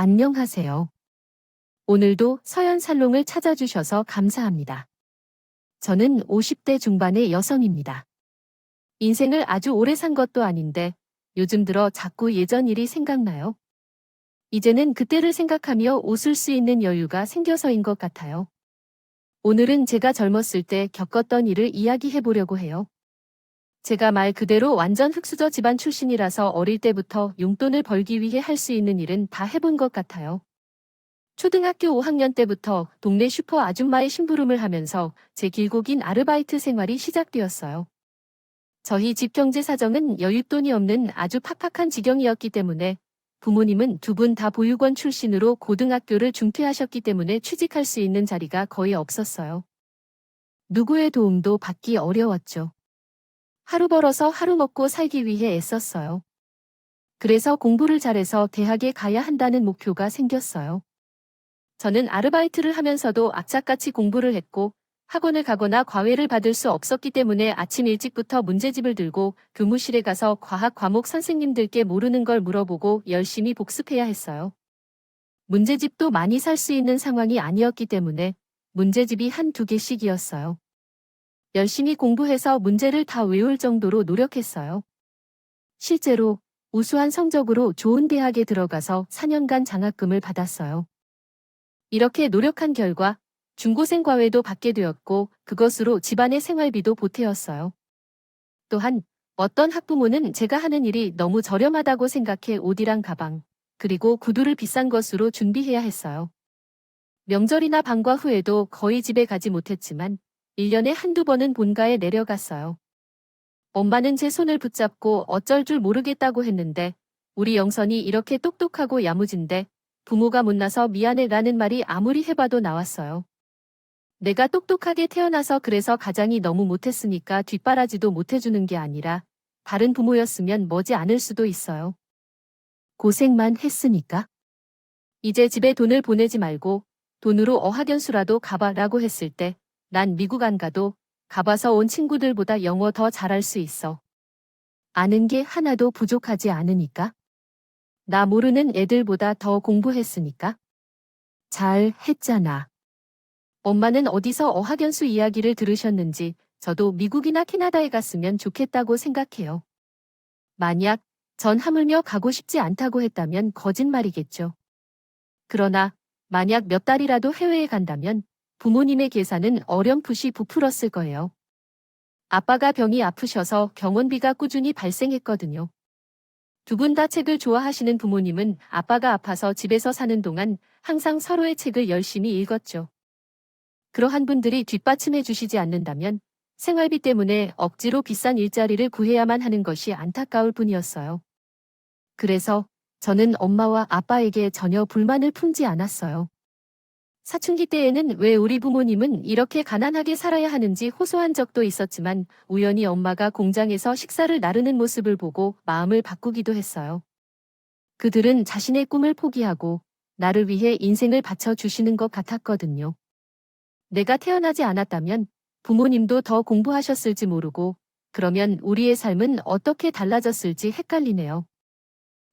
안녕하세요. 오늘도 서연 살롱을 찾아주셔서 감사합니다. 저는 50대 중반의 여성입니다. 인생을 아주 오래 산 것도 아닌데 요즘 들어 자꾸 예전 일이 생각나요. 이제는 그때를 생각하며 웃을 수 있는 여유가 생겨서인 것 같아요. 오늘은 제가 젊었을 때 겪었던 일을 이야기해 보려고 해요. 제가 말 그대로 완전 흙수저 집안 출신이라서 어릴 때부터 용돈을 벌기 위해 할 수 있는 일은 다 해본 것 같아요. 초등학교 5학년 때부터 동네 슈퍼 아줌마의 심부름을 하면서 제 길고 긴 아르바이트 생활이 시작되었어요. 저희 집 경제 사정은 여윳돈이 없는 아주 팍팍한 지경이었기 때문에 부모님은 두 분 다 보육원 출신으로 고등학교를 중퇴하셨기 때문에 취직할 수 있는 자리가 거의 없었어요. 누구의 도움도 받기 어려웠죠. 하루 벌어서 하루 먹고 살기 위해 애썼어요. 그래서 공부를 잘해서 대학에 가야 한다는 목표가 생겼어요. 저는 아르바이트를 하면서도 악착같이 공부를 했고 학원을 가거나 과외를 받을 수 없었기 때문에 아침 일찍부터 문제집을 들고 교무실에 가서 과학 과목 선생님들께 모르는 걸 물어보고 열심히 복습해야 했어요. 문제집도 많이 살 수 있는 상황이 아니었기 때문에 문제집이 한 두 개씩이었어요. 열심히 공부해서 문제를 다 외울 정도로 노력했어요. 실제로 우수한 성적으로 좋은 대학에 들어가서 4년간 장학금을 받았어요. 이렇게 노력한 결과 중고생 과외도 받게 되었고 그것으로 집안의 생활비도 보태었어요. 또한 어떤 학부모는 제가 하는 일이 너무 저렴하다고 생각해 옷이랑 가방, 그리고 구두를 비싼 것으로 준비해야 했어요. 명절이나 방과 후에도 거의 집에 가지 못했지만 1년에 한두 번은 본가에 내려갔어요. 엄마는 제 손을 붙잡고 어쩔 줄 모르겠다고 했는데 우리 영선이 이렇게 똑똑하고 야무진데 부모가 못나서 미안해 라는 말이 아무리 해봐도 나왔어요. 내가 똑똑하게 태어나서 그래서 가장이 너무 못했으니까 뒷바라지도 못해주는 게 아니라 다른 부모였으면 머지 않을 수도 있어요. 고생만 했으니까. 이제 집에 돈을 보내지 말고 돈으로 어학연수라도 가봐라고 했을 때 난 미국 안 가도 가봐서 온 친구들보다 영어 더 잘할 수 있어. 아는 게 하나도 부족하지 않으니까. 나 모르는 애들보다 더 공부했으니까. 잘 했잖아. 엄마는 어디서 어학연수 이야기를 들으셨는지 저도 미국이나 캐나다에 갔으면 좋겠다고 생각해요. 만약 전 하물며 가고 싶지 않다고 했다면 거짓말이겠죠. 그러나 만약 몇 달이라도 해외에 간다면 부모님의 계산은 어렴풋이 부풀었을 거예요. 아빠가 병이 아프셔서 병원비가 꾸준히 발생했거든요. 두 분 다 책을 좋아하시는 부모님은 아빠가 아파서 집에서 사는 동안 항상 서로의 책을 열심히 읽었죠. 그러한 분들이 뒷받침해 주시지 않는다면 생활비 때문에 억지로 비싼 일자리를 구해야만 하는 것이 안타까울 뿐이었어요. 그래서 저는 엄마와 아빠에게 전혀 불만을 품지 않았어요. 사춘기 때에는 왜 우리 부모님은 이렇게 가난하게 살아야 하는지 호소한 적도 있었지만 우연히 엄마가 공장에서 식사를 나르는 모습을 보고 마음을 바꾸기도 했어요. 그들은 자신의 꿈을 포기하고 나를 위해 인생을 바쳐 주시는 것 같았거든요. 내가 태어나지 않았다면 부모님도 더 공부하셨을지 모르고 그러면 우리의 삶은 어떻게 달라졌을지 헷갈리네요.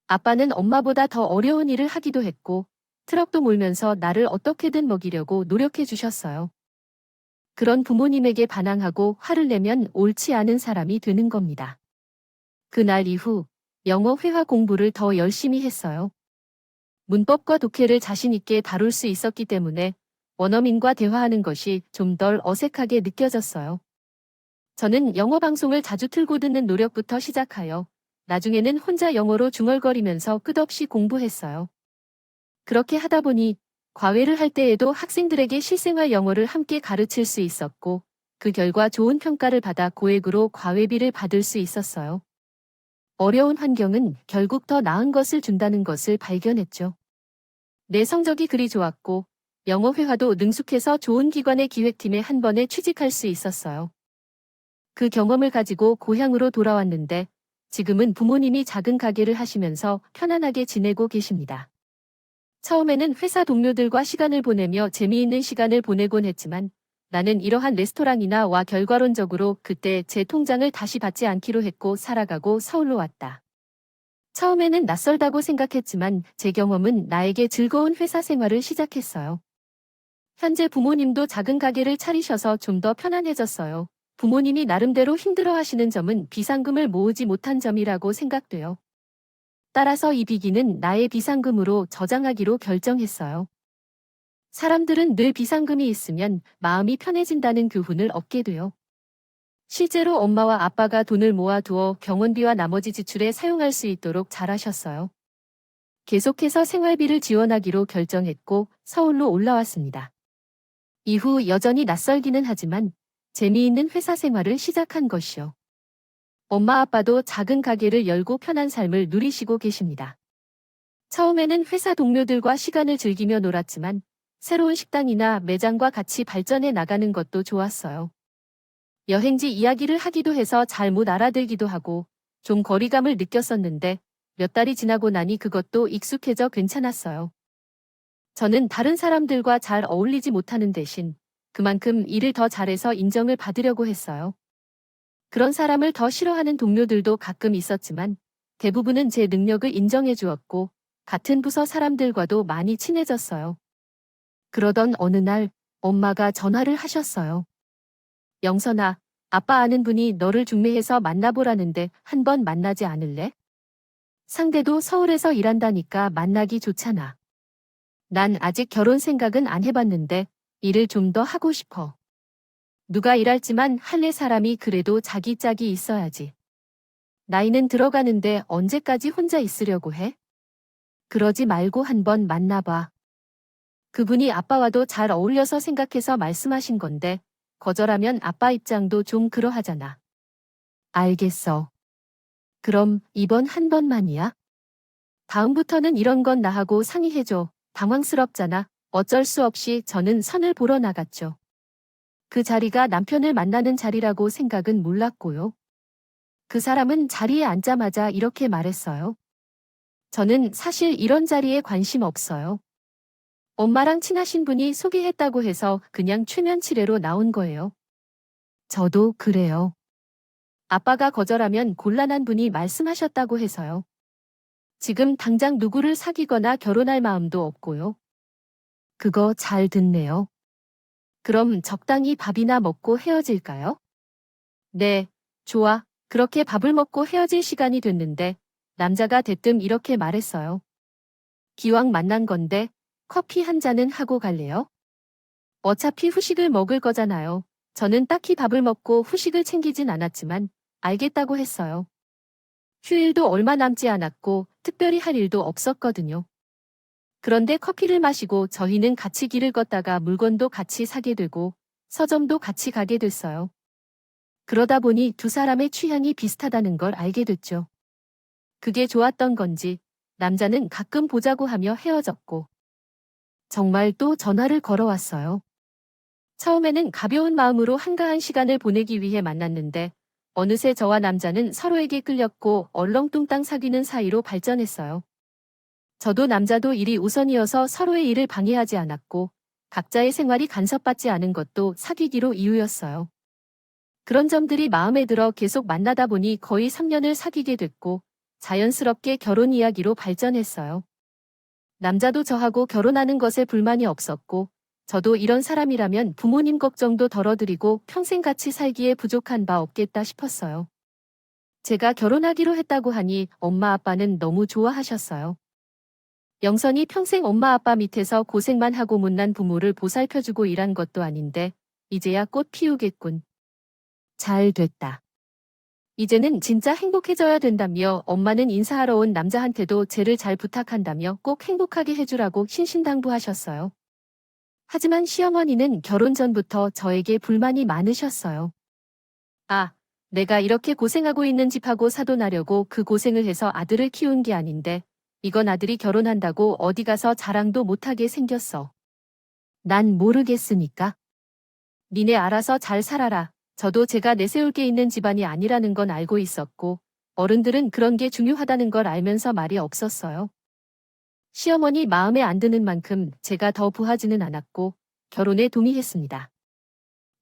아빠는 엄마보다 더 어려운 일을 하기도 했고 트럭도 몰면서 나를 어떻게든 먹이려고 노력해 주셨어요. 그런 부모님에게 반항하고 화를 내면 옳지 않은 사람이 되는 겁니다. 그날 이후 영어 회화 공부를 더 열심히 했어요. 문법과 독해를 자신있게 다룰 수 있었기 때문에 원어민과 대화하는 것이 좀 덜 어색하게 느껴졌어요. 저는 영어 방송을 자주 틀고 듣는 노력부터 시작하여 나중에는 혼자 영어로 중얼거리면서 끝없이 공부했어요. 그렇게 하다 보니 과외를 할 때에도 학생들에게 실생활 영어를 함께 가르칠 수 있었고 그 결과 좋은 평가를 받아 고액으로 과외비를 받을 수 있었어요. 어려운 환경은 결국 더 나은 것을 준다는 것을 발견했죠. 내 성적이 그리 좋았고 영어 회화도 능숙해서 좋은 기관의 기획팀에 한 번에 취직할 수 있었어요. 그 경험을 가지고 고향으로 돌아왔는데 지금은 부모님이 작은 가게를 하시면서 편안하게 지내고 계십니다. 처음에는 회사 동료들과 시간을 보내며 재미있는 시간을 보내곤 했지만 나는 이러한 레스토랑이나 와 결과론적으로 그때 제 통장을 다시 받지 않기로 했고 살아가고 서울로 왔다. 처음에는 낯설다고 생각했지만 제 경험은 나에게 즐거운 회사 생활을 시작했어요. 현재 부모님도 작은 가게를 차리셔서 좀 더 편안해졌어요. 부모님이 나름대로 힘들어 하시는 점은 비상금을 모으지 못한 점이라고 생각돼요. 따라서 이 비기는 나의 비상금으로 저장하기로 결정했어요. 사람들은 늘 비상금이 있으면 마음이 편해진다는 교훈을 얻게 돼요. 실제로 엄마와 아빠가 돈을 모아두어 병원비와 나머지 지출에 사용할 수 있도록 잘하셨어요. 계속해서 생활비를 지원하기로 결정했고 서울로 올라왔습니다. 이후 여전히 낯설기는 하지만 재미있는 회사 생활을 시작한 것이요. 엄마 아빠도 작은 가게를 열고 편한 삶을 누리시고 계십니다. 처음에는 회사 동료들과 시간을 즐기며 놀았지만 새로운 식당이나 매장과 같이 발전해 나가는 것도 좋았어요. 여행지 이야기를 하기도 해서 잘못 알아들기도 하고 좀 거리감을 느꼈었는데 몇 달이 지나고 나니 그것도 익숙해져 괜찮았어요. 저는 다른 사람들과 잘 어울리지 못하는 대신 그만큼 일을 더 잘해서 인정을 받으려고 했어요. 그런 사람을 더 싫어하는 동료들도 가끔 있었지만 대부분은 제 능력을 인정해 주었고 같은 부서 사람들과도 많이 친해졌어요. 그러던 어느 날 엄마가 전화를 하셨어요. 영선아, 아빠 아는 분이 너를 중매해서 만나보라는데 한번 만나지 않을래? 상대도 서울에서 일한다니까 만나기 좋잖아. 난 아직 결혼 생각은 안 해봤는데 일을 좀 더 하고 싶어. 누가 일할지만 할래 사람이 그래도 자기 짝이 있어야지. 나이는 들어가는데 언제까지 혼자 있으려고 해? 그러지 말고 한번 만나봐. 그분이 아빠와도 잘 어울려서 생각해서 말씀하신 건데 거절하면 아빠 입장도 좀 그러하잖아. 알겠어. 그럼 이번 한 번만이야? 다음부터는 이런 건 나하고 상의해줘. 당황스럽잖아. 어쩔 수 없이 저는 선을 보러 나갔죠. 그 자리가 남편을 만나는 자리라고 생각은 몰랐고요. 그 사람은 자리에 앉자마자 이렇게 말했어요. 저는 사실 이런 자리에 관심 없어요. 엄마랑 친하신 분이 소개했다고 해서 그냥 최면 치레로 나온 거예요. 저도 그래요. 아빠가 거절하면 곤란한 분이 말씀하셨다고 해서요. 지금 당장 누구를 사귀거나 결혼할 마음도 없고요. 그거 잘 듣네요. 그럼 적당히 밥이나 먹고 헤어질까요? 네, 좋아. 그렇게 밥을 먹고 헤어질 시간이 됐는데 남자가 대뜸 이렇게 말했어요. 기왕 만난 건데 커피 한 잔은 하고 갈래요? 어차피 후식을 먹을 거잖아요. 저는 딱히 밥을 먹고 후식을 챙기진 않았지만 알겠다고 했어요. 휴일도 얼마 남지 않았고 특별히 할 일도 없었거든요. 그런데 커피를 마시고 저희는 같이 길을 걷다가 물건도 같이 사게 되고 서점도 같이 가게 됐어요. 그러다 보니 두 사람의 취향이 비슷하다는 걸 알게 됐죠. 그게 좋았던 건지 남자는 가끔 보자고 하며 헤어졌고 정말 또 전화를 걸어왔어요. 처음에는 가벼운 마음으로 한가한 시간을 보내기 위해 만났는데 어느새 저와 남자는 서로에게 끌렸고 얼렁뚱땅 사귀는 사이로 발전했어요. 저도 남자도 일이 우선이어서 서로의 일을 방해하지 않았고 각자의 생활이 간섭받지 않은 것도 사귀기로 이유였어요. 그런 점들이 마음에 들어 계속 만나다 보니 거의 3년을 사귀게 됐고 자연스럽게 결혼 이야기로 발전했어요. 남자도 저하고 결혼하는 것에 불만이 없었고 저도 이런 사람이라면 부모님 걱정도 덜어드리고 평생 같이 살기에 부족한 바 없겠다 싶었어요. 제가 결혼하기로 했다고 하니 엄마 아빠는 너무 좋아하셨어요. 영선이 평생 엄마 아빠 밑에서 고생만 하고 못난 부모를 보살펴주고 일한 것도 아닌데 이제야 꽃 피우겠군. 잘 됐다. 이제는 진짜 행복해져야 된다며 엄마는 인사하러 온 남자한테도 쟤를 잘 부탁한다며 꼭 행복하게 해주라고 신신당부하셨어요. 하지만 시어머니는 결혼 전부터 저에게 불만이 많으셨어요. 아, 내가 이렇게 고생하고 있는 집하고 사돈하려고 그 고생을 해서 아들을 키운 게 아닌데 이건 아들이 결혼한다고 어디 가서 자랑도 못하게 생겼어. 난 모르겠으니까. 니네 알아서 잘 살아라. 저도 제가 내세울 게 있는 집안이 아니라는 건 알고 있었고 어른들은 그런 게 중요하다는 걸 알면서 말이 없었어요. 시어머니 마음에 안 드는 만큼 제가 더 부하지는 않았고 결혼에 동의했습니다.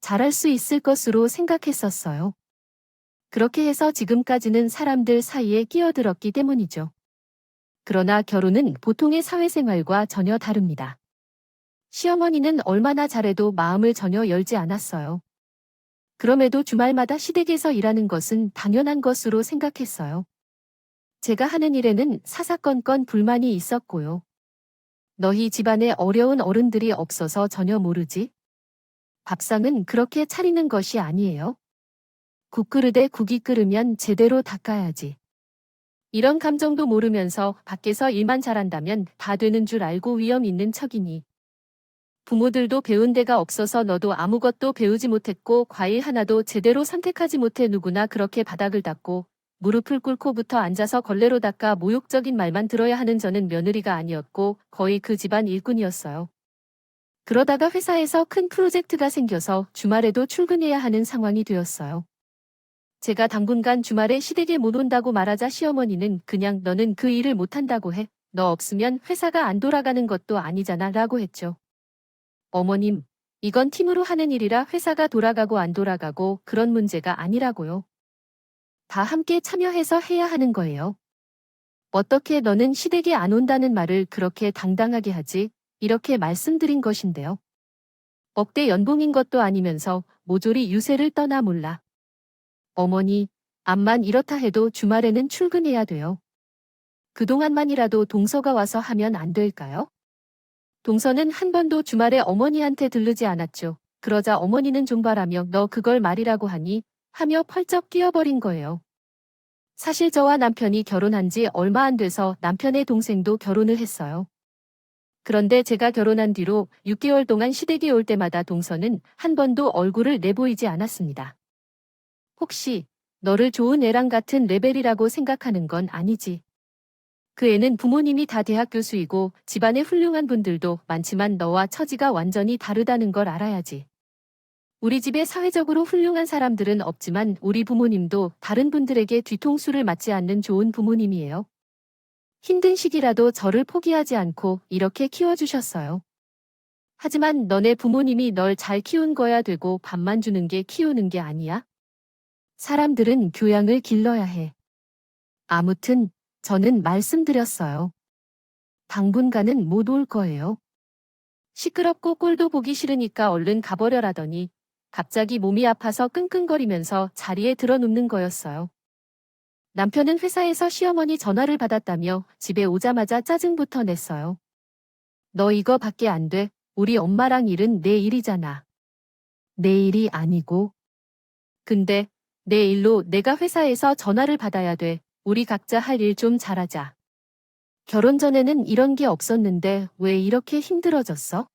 잘할 수 있을 것으로 생각했었어요. 그렇게 해서 지금까지는 사람들 사이에 끼어들었기 때문이죠. 그러나 결혼은 보통의 사회생활과 전혀 다릅니다. 시어머니는 얼마나 잘해도 마음을 전혀 열지 않았어요. 그럼에도 주말마다 시댁에서 일하는 것은 당연한 것으로 생각했어요. 제가 하는 일에는 사사건건 불만이 있었고요. 너희 집안에 어려운 어른들이 없어서 전혀 모르지? 밥상은 그렇게 차리는 것이 아니에요. 국그릇에 국이 끓으면 제대로 닦아야지. 이런 감정도 모르면서 밖에서 일만 잘한다면 다 되는 줄 알고 위험 있는 척이니. 부모들도 배운 데가 없어서 너도 아무것도 배우지 못했고 과일 하나도 제대로 선택하지 못해 누구나 그렇게 바닥을 닦고 무릎을 꿇고부터 앉아서 걸레로 닦아 모욕적인 말만 들어야 하는 저는 며느리가 아니었고 거의 그 집안 일꾼이었어요. 그러다가 회사에서 큰 프로젝트가 생겨서 주말에도 출근해야 하는 상황이 되었어요. 제가 당분간 주말에 시댁에 못 온다고 말하자 시어머니는 그냥 너는 그 일을 못한다고 해. 너 없으면 회사가 안 돌아가는 것도 아니잖아 라고 했죠. 어머님, 이건 팀으로 하는 일이라 회사가 돌아가고 안 돌아가고 그런 문제가 아니라고요. 다 함께 참여해서 해야 하는 거예요. 어떻게 너는 시댁에 안 온다는 말을 그렇게 당당하게 하지? 이렇게 말씀드린 것인데요. 억대 연봉인 것도 아니면서 모조리 유세를 떠나 몰라. 어머니, 암만 이렇다 해도 주말에는 출근해야 돼요. 그동안만이라도 동서가 와서 하면 안 될까요? 동서는 한 번도 주말에 어머니한테 들르지 않았죠. 그러자 어머니는 종발하며 너 그걸 말이라고 하니 하며 펄쩍 뛰어버린 거예요. 사실 저와 남편이 결혼한 지 얼마 안 돼서 남편의 동생도 결혼을 했어요. 그런데 제가 결혼한 뒤로 6개월 동안 시댁에 올 때마다 동서는 한 번도 얼굴을 내보이지 않았습니다. 혹시 너를 좋은 애랑 같은 레벨이라고 생각하는 건 아니지. 그 애는 부모님이 다 대학 교수이고 집안에 훌륭한 분들도 많지만 너와 처지가 완전히 다르다는 걸 알아야지. 우리 집에 사회적으로 훌륭한 사람들은 없지만 우리 부모님도 다른 분들에게 뒤통수를 맞지 않는 좋은 부모님이에요. 힘든 시기라도 저를 포기하지 않고 이렇게 키워주셨어요. 하지만 너네 부모님이 널 잘 키운 거야 되고 밥만 주는 게 키우는 게 아니야? 사람들은 교양을 길러야 해. 아무튼 저는 말씀드렸어요. 당분간은 못 올 거예요. 시끄럽고 꼴도 보기 싫으니까 얼른 가버려라더니 갑자기 몸이 아파서 끙끙거리면서 자리에 들어눕는 거였어요. 남편은 회사에서 시어머니 전화를 받았다며 집에 오자마자 짜증부터 냈어요. 너 이거 밖에 안 돼. 우리 엄마랑 일은 내 일이잖아. 내 일이 아니고. 근데 내 일로 내가 회사에서 전화를 받아야 돼. 우리 각자 할 일 좀 잘하자. 결혼 전에는 이런 게 없었는데 왜 이렇게 힘들어졌어?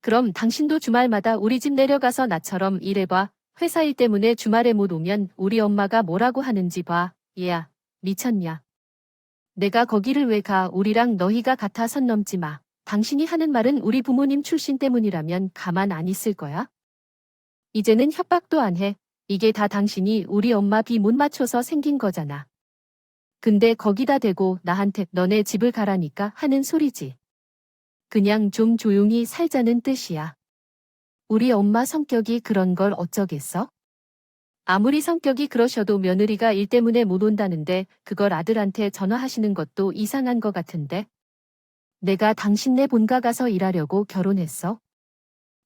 그럼 당신도 주말마다 우리 집 내려가서 나처럼 일해봐. 회사 일 때문에 주말에 못 오면 우리 엄마가 뭐라고 하는지 봐. 얘야, 미쳤냐. 내가 거기를 왜 가, 우리랑 너희가 같아 선 넘지 마. 당신이 하는 말은 우리 부모님 출신 때문이라면 가만 안 있을 거야? 이제는 협박도 안 해. 이게 다 당신이 우리 엄마 비 못 맞춰서 생긴 거잖아. 근데 거기다 대고 나한테 너네 집을 가라니까 하는 소리지. 그냥 좀 조용히 살자는 뜻이야. 우리 엄마 성격이 그런 걸 어쩌겠어? 아무리 성격이 그러셔도 며느리가 일 때문에 못 온다는데 그걸 아들한테 전화하시는 것도 이상한 것 같은데. 내가 당신네 본가 가서 일하려고 결혼했어.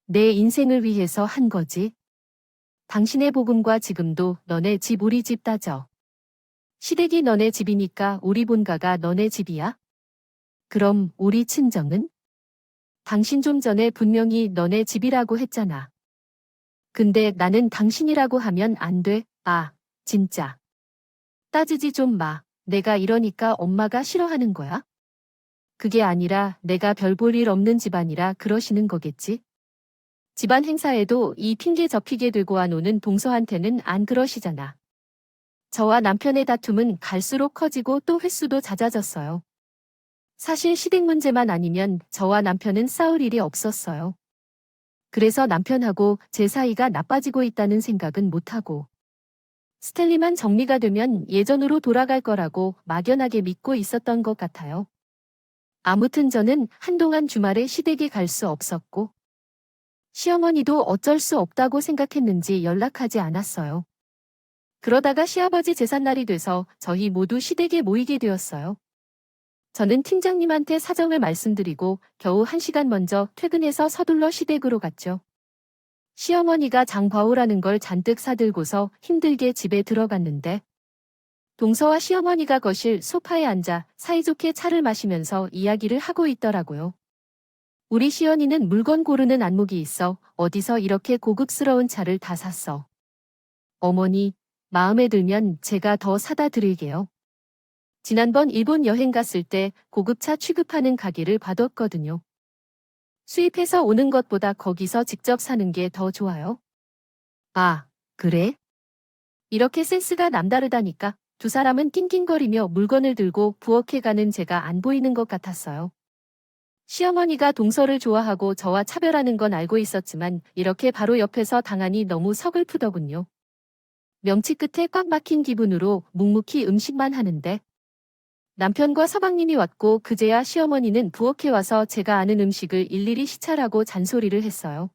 내 인생을 위해서 한 거지. 당신의 복음과 지금도 너네 집 우리 집 따져. 시댁이 너네 집이니까 우리 본가가 너네 집이야? 그럼 우리 친정은? 당신 좀 전에 분명히 너네 집이라고 했잖아. 근데 나는 당신이라고 하면 안 돼. 아, 진짜. 따지지 좀 마. 내가 이러니까 엄마가 싫어하는 거야? 그게 아니라 내가 별 볼 일 없는 집안이라 그러시는 거겠지? 집안 행사에도 이 핑계 접히게 들고 안 오는 동서한테는 안 그러시잖아. 저와 남편의 다툼은 갈수록 커지고 또 횟수도 잦아졌어요. 사실 시댁 문제만 아니면 저와 남편은 싸울 일이 없었어요. 그래서 남편하고 제 사이가 나빠지고 있다는 생각은 못하고 스텔리만 정리가 되면 예전으로 돌아갈 거라고 막연하게 믿고 있었던 것 같아요. 아무튼 저는 한동안 주말에 시댁에 갈 수 없었고 시어머니도 어쩔 수 없다고 생각했는지 연락하지 않았어요. 그러다가 시아버지 제삿날이 돼서 저희 모두 시댁에 모이게 되었어요. 저는 팀장님한테 사정을 말씀드리고 겨우 한 시간 먼저 퇴근해서 서둘러 시댁으로 갔죠. 시어머니가 장바오라는 걸 잔뜩 사들고서 힘들게 집에 들어갔는데 동서와 시어머니가 거실 소파에 앉아 사이좋게 차를 마시면서 이야기를 하고 있더라고요. 우리 시연이는 물건 고르는 안목이 있어 어디서 이렇게 고급스러운 차를 다 샀어. 어머니, 마음에 들면 제가 더 사다 드릴게요. 지난번 일본 여행 갔을 때 고급차 취급하는 가게를 봐뒀거든요. 수입해서 오는 것보다 거기서 직접 사는 게 더 좋아요. 아, 그래? 이렇게 센스가 남다르다니까 두 사람은 낑낑거리며 물건을 들고 부엌에 가는 제가 안 보이는 것 같았어요. 시어머니가 동서를 좋아하고 저와 차별하는 건 알고 있었지만 이렇게 바로 옆에서 당하니 너무 서글프더군요. 명치 끝에 꽉 막힌 기분으로 묵묵히 음식만 하는데 남편과 서방님이 왔고 그제야 시어머니는 부엌에 와서 제가 아는 음식을 일일이 시찰하고 잔소리를 했어요.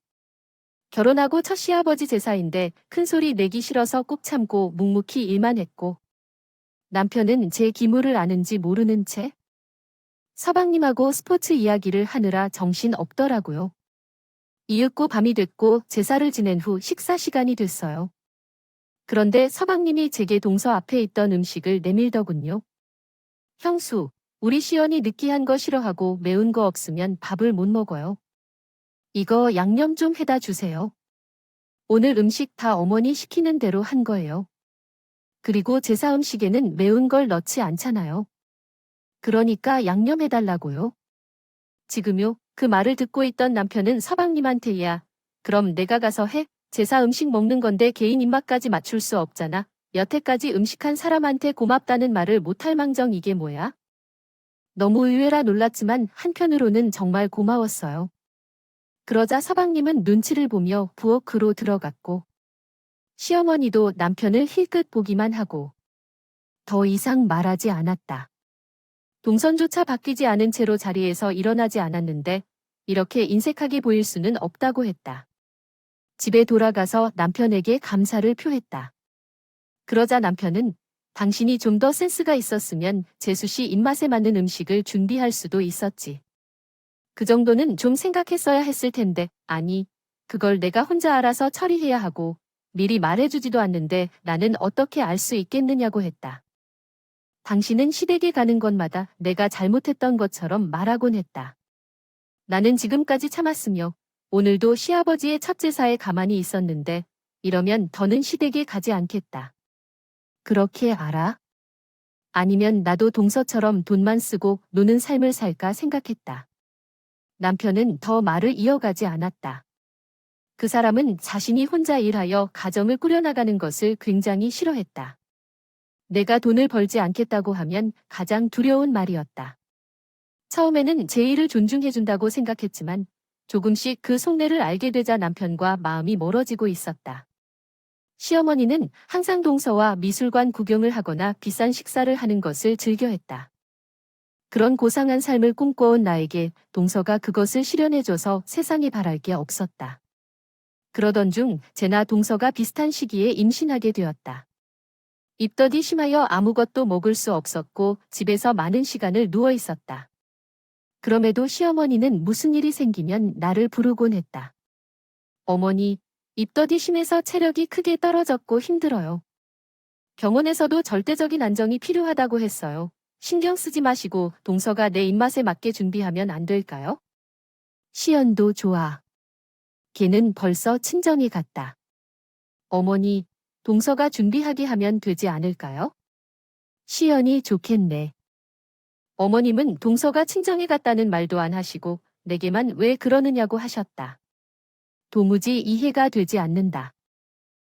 결혼하고 첫 시아버지 제사인데 큰 소리 내기 싫어서 꾹 참고 묵묵히 일만 했고 남편은 제 기물을 아는지 모르는 채 서방님하고 스포츠 이야기를 하느라 정신 없더라고요. 이윽고 밤이 됐고 제사를 지낸 후 식사 시간이 됐어요. 그런데 서방님이 제게 동서 앞에 있던 음식을 내밀더군요. 형수, 우리 시연이 느끼한 거 싫어하고 매운 거 없으면 밥을 못 먹어요. 이거 양념 좀 해다 주세요. 오늘 음식 다 어머니 시키는 대로 한 거예요. 그리고 제사 음식에는 매운 걸 넣지 않잖아요. 그러니까 양념해달라고요. 지금요, 그 말을 듣고 있던 남편은 서방님한테야, 그럼 내가 가서 해? 제사 음식 먹는 건데 개인 입맛까지 맞출 수 없잖아. 여태까지 음식한 사람한테 고맙다는 말을 못할 망정 이게 뭐야? 너무 의외라 놀랐지만 한편으로는 정말 고마웠어요. 그러자 서방님은 눈치를 보며 부엌으로 들어갔고 시어머니도 남편을 힐끗 보기만 하고 더 이상 말하지 않았다. 동선조차 바뀌지 않은 채로 자리에서 일어나지 않았는데 이렇게 인색하게 보일 수는 없다고 했다. 집에 돌아가서 남편에게 감사를 표했다. 그러자 남편은 당신이 좀 더 센스가 있었으면 재수 씨 입맛에 맞는 음식을 준비할 수도 있었지. 그 정도는 좀 생각했어야 했을 텐데, 아니, 그걸 내가 혼자 알아서 처리해야 하고, 미리 말해주지도 않는데 나는 어떻게 알 수 있겠느냐고 했다. 당신은 시댁에 가는 것마다 내가 잘못했던 것처럼 말하곤 했다. 나는 지금까지 참았으며 오늘도 시아버지의 첫 제사에 가만히 있었는데 이러면 더는 시댁에 가지 않겠다. 그렇게 알아? 아니면 나도 동서처럼 돈만 쓰고 노는 삶을 살까 생각했다. 남편은 더 말을 이어가지 않았다. 그 사람은 자신이 혼자 일하여 가정을 꾸려나가는 것을 굉장히 싫어했다. 내가 돈을 벌지 않겠다고 하면 가장 두려운 말이었다. 처음에는 제 일을 존중해준다고 생각했지만 조금씩 그 속내를 알게 되자 남편과 마음이 멀어지고 있었다. 시어머니는 항상 동서와 미술관 구경을 하거나 비싼 식사를 하는 것을 즐겨했다. 그런 고상한 삶을 꿈꿔온 나에게 동서가 그것을 실현해줘서 세상에 바랄 게 없었다. 그러던 중 제나 동서가 비슷한 시기에 임신하게 되었다. 입덧이 심하여 아무것도 먹을 수 없었고 집에서 많은 시간을 누워 있었다. 그럼에도 시어머니는 무슨 일이 생기면 나를 부르곤 했다. 어머니, 입덧이 심해서 체력이 크게 떨어졌고 힘들어요. 병원에서도 절대적인 안정이 필요하다고 했어요. 신경 쓰지 마시고 동서가 내 입맛에 맞게 준비하면 안 될까요? 시연도 좋아. 걔는 벌써 친정에 갔다. 어머니, 동서가 준비하게 하면 되지 않을까요? 시연이 좋겠네. 어머님은 동서가 친정에 갔다는 말도 안 하시고 내게만 왜 그러느냐고 하셨다. 도무지 이해가 되지 않는다.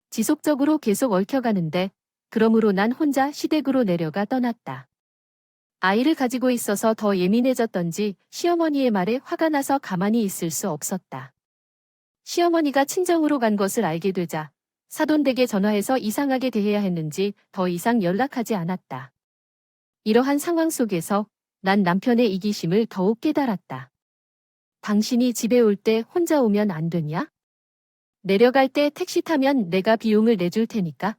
지속적으로 계속 얽혀가는데 그러므로 난 혼자 시댁으로 내려가 떠났다. 아이를 가지고 있어서 더 예민해졌던지 시어머니의 말에 화가 나서 가만히 있을 수 없었다. 시어머니가 친정으로 간 것을 알게 되자 사돈댁에 전화해서 이상하게 대해야 했는지 더 이상 연락하지 않았다. 이러한 상황 속에서 난 남편의 이기심을 더욱 깨달았다. 당신이 집에 올 때 혼자 오면 안 되냐? 내려갈 때 택시 타면 내가 비용을 내줄 테니까.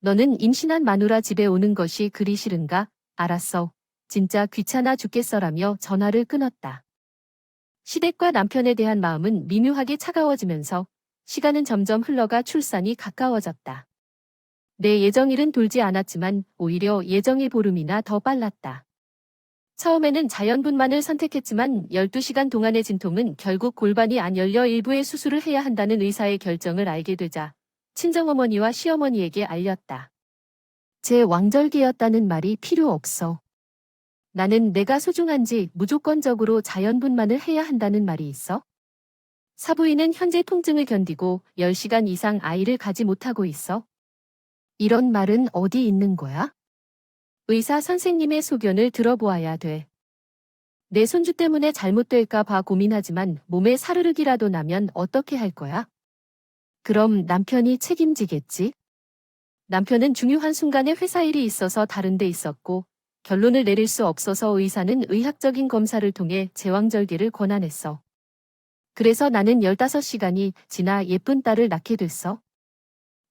너는 임신한 마누라 집에 오는 것이 그리 싫은가? 알았어. 진짜 귀찮아 죽겠어라며 전화를 끊었다. 시댁과 남편에 대한 마음은 미묘하게 차가워지면서 시간은 점점 흘러가 출산이 가까워졌다. 내 예정일은 돌지 않았지만 오히려 예정일 보름이나 더 빨랐다. 처음에는 자연분만을 선택했지만 12시간 동안의 진통은 결국 골반이 안 열려 일부의 수술을 해야 한다는 의사의 결정을 알게 되자 친정어머니와 시어머니에게 알렸다. 제 왕절기였다는 말이 필요 없어. 나는 내가 소중한지 무조건적으로 자연분만을 해야 한다는 말이 있어? 사부인은 현재 통증을 견디고 10시간 이상 아이를 가지 못하고 있어. 이런 말은 어디 있는 거야? 의사 선생님의 소견을 들어보아야 돼. 내 손주 때문에 잘못될까 봐 고민하지만 몸에 사르륵이라도 나면 어떻게 할 거야? 그럼 남편이 책임지겠지? 남편은 중요한 순간에 회사 일이 있어서 다른 데 있었고 결론을 내릴 수 없어서 의사는 의학적인 검사를 통해 제왕절개를 권한했어. 그래서 나는 15시간이 지나 예쁜 딸을 낳게 됐어.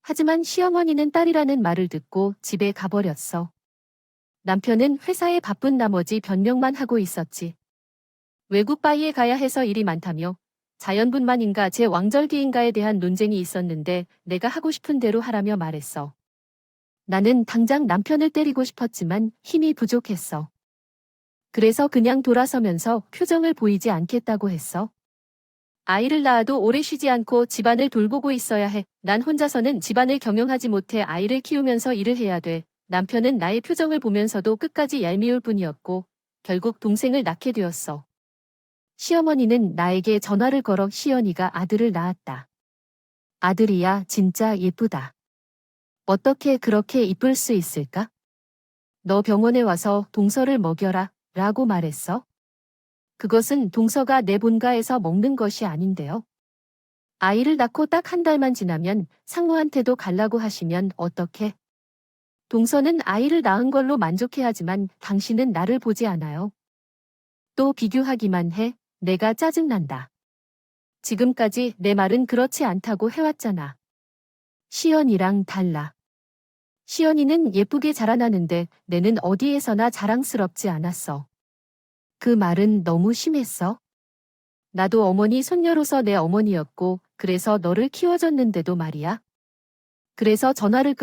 하지만 시어머니는 딸이라는 말을 듣고 집에 가버렸어. 남편은 회사에 바쁜 나머지 변명만 하고 있었지. 외국 바이에 가야 해서 일이 많다며 자연분만인가 제 왕절기인가에 대한 논쟁이 있었는데 내가 하고 싶은 대로 하라며 말했어. 나는 당장 남편을 때리고 싶었지만 힘이 부족했어. 그래서 그냥 돌아서면서 표정을 보이지 않겠다고 했어. 아이를 낳아도 오래 쉬지 않고 집안을 돌보고 있어야 해. 난 혼자서는 집안을 경영하지 못해 아이를 키우면서 일을 해야 돼. 남편은 나의 표정을 보면서도 끝까지 얄미울 뿐이었고 결국 동생을 낳게 되었어. 시어머니는 나에게 전화를 걸어 시연이가 아들을 낳았다. 아들이야 진짜 예쁘다. 어떻게 그렇게 이쁠 수 있을까? 너 병원에 와서 동서를 먹여라 라고 말했어. 그것은 동서가 내 본가에서 먹는 것이 아닌데요. 아이를 낳고 딱 한 달만 지나면 상무한테도 갈라고 하시면 어떡해? 동서는 아이를 낳은 걸로 만족해하지만 당신은 나를 보지 않아요. 또 비교하기만 해 내가 짜증난다. 지금까지 내 말은 그렇지 않다고 해왔잖아. 시연이랑 달라. 시연이는 예쁘게 자라나는데 내는 어디에서나 자랑스럽지 않았어. 그 말은 너무 심했어. 나도 어머니 손녀로서 내 어머니였고 그래서 너를 키워줬는데도 말이야. 그래서 전화를 끊